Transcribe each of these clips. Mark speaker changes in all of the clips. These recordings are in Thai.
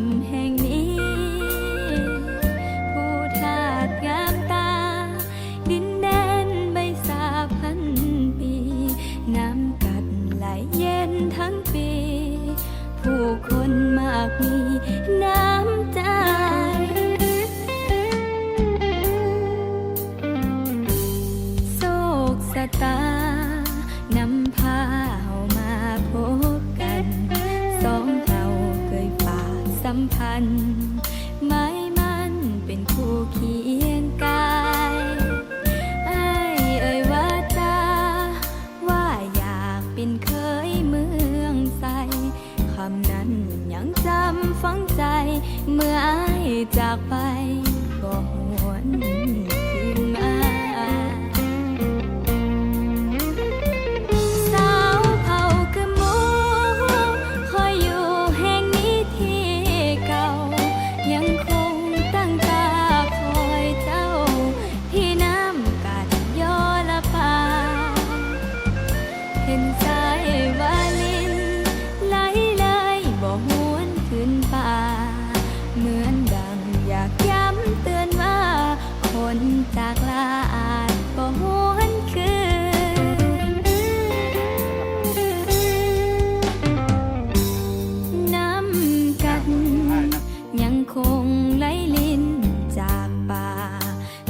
Speaker 1: ำแห่ง ไม่มันเป็นคู่เคียงกายไอ้เอ่ยว่าจาว่าอยากเป็นเคยเมืองใสคำนั้นยังจำฝังใจ เมื่อไอ้จากไปก็หวน จากลาอาจบ่หวนคืน น้ำกัน ยังคงไหลลินจากป่า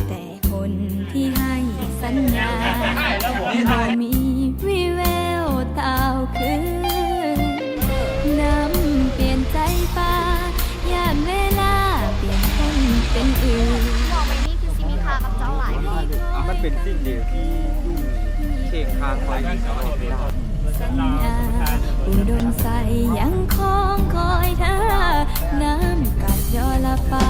Speaker 1: แต่คนที่ให้สัญญาบ่มีวิแววเต่าคืน น้ำเปลี่ยนใจป่าย่านเวลาเปลี่ยนคนเป็นอื่น
Speaker 2: เป็
Speaker 3: นสิ่งเดียวที่อยู่เชงทางคอยที่เขาไม่ได้
Speaker 1: สัญญาอุดมใสยังคงคอยเธอน้ำกัดยอละปา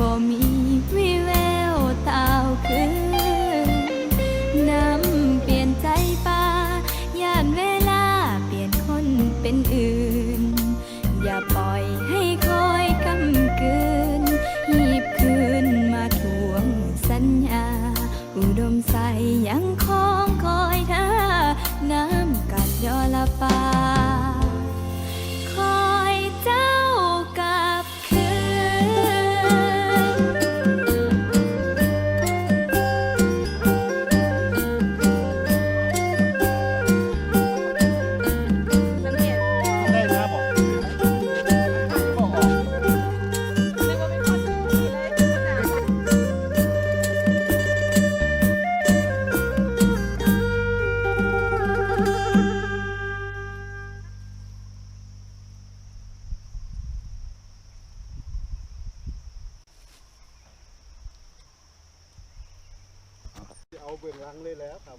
Speaker 1: บ่มีวิแววเต่าคืนน้ำเปลี่ยนใจป่าย่านเวลาเปลี่ยนคนเป็นอื่น อย่า
Speaker 3: เบื้องหลังเลยแล้วครับ